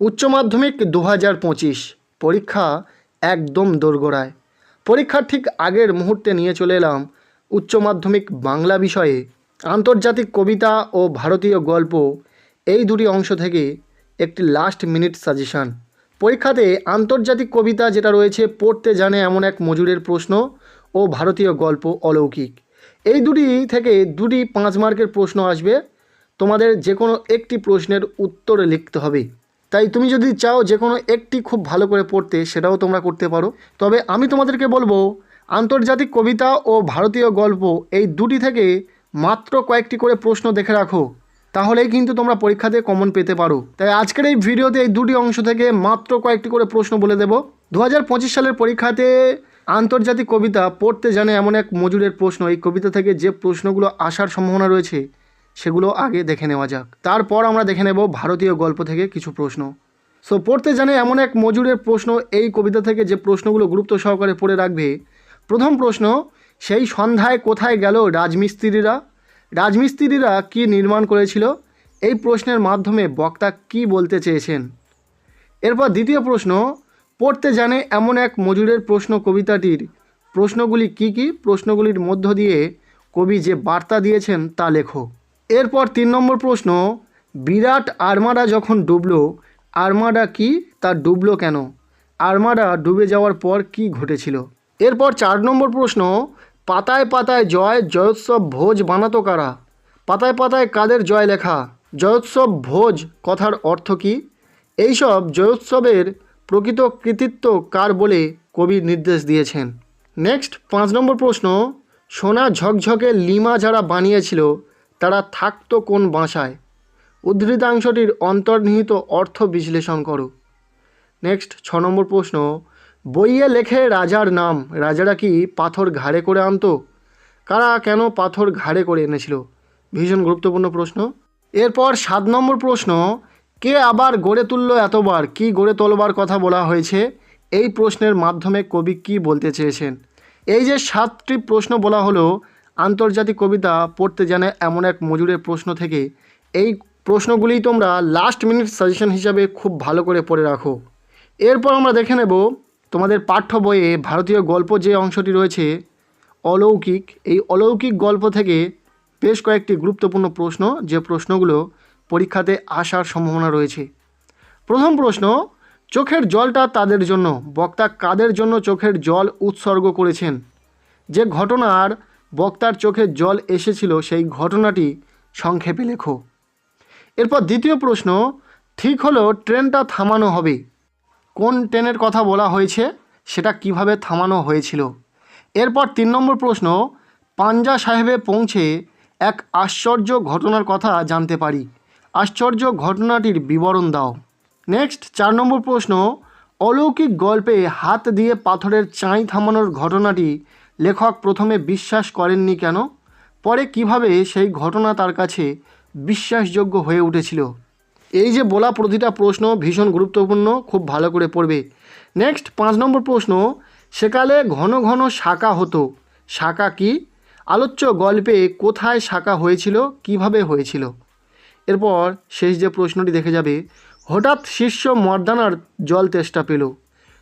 উচ্চ মাধ্যমিক দু হাজার পঁচিশ, পরীক্ষা একদম দোরগোড়ায়। পরীক্ষার ঠিক আগের মুহূর্তে নিয়ে চলে এলাম উচ্চ মাধ্যমিক বাংলা বিষয়ে। আন্তর্জাতিক কবিতা ও ভারতীয় গল্প এই দুটি অংশ থেকে একটি লাস্ট মিনিট সাজেশান পরীক্ষাতে আন্তর্জাতিক কবিতা যেটা রয়েছে, পড়তে জানে এমন এক মজুরের প্রশ্ন ও ভারতীয় গল্প অলৌকিক। এই দুটি থেকে দুটি পাঁচ মার্কের প্রশ্ন আসবে। তোমাদের যে কোনো একটি প্রশ্নের উত্তর লিখতে হবে। তাই তুমি যদি চাও যে কোনো একটি খুব ভালো করে পড়তে, সেটাও তোমরা করতে পারো। তবে আমি তোমাদেরকে বলব, আন্তর্জাতিক কবিতা ও ভারতীয় গল্প এই দুটি থেকে মাত্র কয়েকটি করে প্রশ্ন দেখে রাখো। তাহলেই কিন্তু তোমরা পরীক্ষাতে কমন পেতে পারো। তাই আজকের এই ভিডিওতে এই দুটি অংশ থেকে মাত্র কয়েকটি করে প্রশ্ন বলে দেব। দু হাজার পঁচিশ সালের পরীক্ষাতে আন্তর্জাতিক কবিতা পড়তে জানে এমন এক মজুরের প্রশ্ন। এই কবিতা থেকে যে প্রশ্নগুলো আসার সম্ভাবনা রয়েছে সেগুলো আগে দেখে নেওয়া যাক। তারপর আমরা দেখে নেব ভারতীয় গল্প থেকে কিছু প্রশ্ন। সো পড়তে জানে এমন এক মজুরের প্রশ্ন এই কবিতা থেকে যে প্রশ্নগুলো গুরুত্ব সহকারে পড়ে রাখবে। প্রথম প্রশ্ন, সেই সন্ধ্যায় কোথায় গেল রাজমিস্ত্রিরা? রাজমিস্ত্রিরা কি নির্মাণ করেছিল? এই প্রশ্নের মাধ্যমে বক্তা কি বলতে চেয়েছেন? এরপর দ্বিতীয় প্রশ্ন, পড়তে জানে এমন এক মজুরের প্রশ্ন কবিতাটির। প্রশ্নগুলি কি কি? প্রশ্নগুলির মধ্য দিয়ে কবি যে বার্তা দিয়েছেন তা লেখো। এরপর তিন নম্বর প্রশ্ন, বিরাট আর্মাডা যখন ডুবলো, আর্মাডা কি, তা ডুবলো কেন? আর্মাডা ডুবে যাওয়ার পর কি ঘটেছিল? এরপর চার নম্বর প্রশ্ন, পাতায় পাতায় জয়, জয়োৎসব, ভোজ বানাতো কারা? পাতায় পাতায় কাদের জয় লেখা? জয়োৎসব, ভোজ কথার অর্থ কী? এইসব জয়োৎসবের প্রকৃত কৃতিত্ব কার বলে কবি নির্দেশ দিয়েছেন? নেক্সট, পাঁচ নম্বর প্রশ্ন, সোনা ঝকঝকে লিমা যারা বানিয়েছিল তারা থাকতো কোন বাসায়? উদ্ধৃতাংশটির অন্তর্নিহিত অর্থ বিশ্লেষণ করো। নেক্সট, ছ নম্বর প্রশ্ন। বইয়ে লেখে রাজার নাম। রাজারা কি পাথর ঘাড়ে করে আনতো? কারা কেন পাথর ঘাড়ে করে এনেছিল? ভীষণ গুরুত্বপূর্ণ প্রশ্ন। এরপর সাত নম্বর প্রশ্ন। কে আবার গড়ে তুললো এতবার? কি গড়ে তোলবার কথা বলা হয়েছে? এই প্রশ্নের মাধ্যমে কবি কি বলতে চেয়েছেন? এই যে সাতটি প্রশ্ন বলা হলো আন্তর্জাতিক কবিতা পড়তে জানে এমন এক মজুরের প্রশ্ন থেকে, এই প্রশ্নগুলি তোমরা লাস্ট মিনিট সাজেশন হিসাবে খুব ভালো করে পড়ে রাখো। এরপর আমরা দেখে নেব তোমাদের পাঠ্য বইয়ে ভারতীয় গল্প যে অংশটি রয়েছে, অলৌকিক। এই অলৌকিক গল্প থেকে বেশ কয়েকটি গুরুত্বপূর্ণ প্রশ্ন, যে প্রশ্নগুলো পরীক্ষাতে আসার সম্ভাবনা রয়েছে। প্রথম প্রশ্ন, চোখের জলটা তাদের জন্য, বক্তা কাদের জন্য চোখের জল উৎসর্গ করেছেন? যে ঘটনার বক্তার চোখে জল এসেছিল সেই ঘটনাটি সংক্ষেপে লেখো। এরপর দ্বিতীয় প্রশ্ন, ঠিক হলো ট্রেনটা থামানো হবে। কোন ট্রেনের কথা বলা হয়েছে, সেটা কীভাবে থামানো হয়েছিল? এরপর তিন নম্বর প্রশ্ন, পাঞ্জা সাহেবে পৌঁছে এক আশ্চর্য ঘটনার কথা জানতে পারি। আশ্চর্য ঘটনাটির বিবরণ দাও। নেক্সট, চার নম্বর প্রশ্ন, অলৌকিক গল্পে হাত দিয়ে পাথরের চাঁই থামানোর ঘটনাটি লেখক প্রথমে বিশ্বাস করেননি কেন? পরে কীভাবে সেই ঘটনা তার কাছে বিশ্বাসযোগ্য হয়ে উঠেছিল? এই যে বলা প্রতিটা প্রশ্ন ভীষণ গুরুত্বপূর্ণ, খুব ভালো করে পড়বে। নেক্সট, পাঁচ নম্বর প্রশ্ন, সেকালে ঘন ঘন শাখা হতো। শাখা কি? আলোচ্য গল্পে কোথায় শাখা হয়েছিল, কীভাবে হয়েছিল? এরপর শেষ যে প্রশ্নটি দেখে যাবে, হঠাৎ শিষ্য মর্দানার জল তেষ্টা পেল।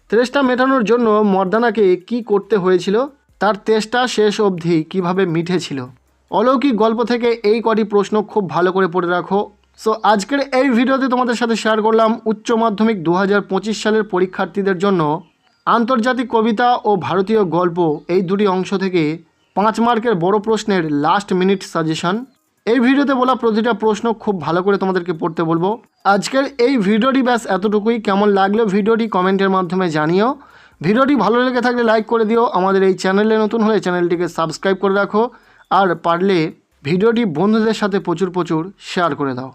তেষ্টা মেটানোর জন্য মর্দানাকে কি করতে হয়েছিল? তার তেষ্টা শেষ অবধি কীভাবে মিটেছিল অলৌকিক গল্প থেকে এই কটি প্রশ্ন খুব ভালো করে পড়ে রাখো। সো আজকের এই ভিডিওতে তোমাদের সাথে শেয়ার করলাম উচ্চ মাধ্যমিক দু হাজার পঁচিশ সালের পরীক্ষার্থীদের জন্য আন্তর্জাতিক কবিতা ও ভারতীয় গল্প এই দুটি অংশ থেকে পাঁচ মার্কের বড় প্রশ্নের লাস্ট মিনিট সাজেশন এই ভিডিওতে বলা প্রতিটা প্রশ্ন খুব ভালো করে তোমাদেরকে পড়তে বলব। আজকের এই ভিডিওটি ব্যাস এতটুকুই। কেমন লাগল ভিডিওটি কমেন্টের মাধ্যমে জানিও। ভিডিওটি ভালো লেগে থাকলে লাইক করে দিও। আমাদের এই চ্যানেলে নতুন হলে চ্যানেলটিকে সাবস্ক্রাইব করে রাখো। আর পারলে ভিডিওটি বন্ধুদের সাথে প্রচুর প্রচুর শেয়ার করে দাও।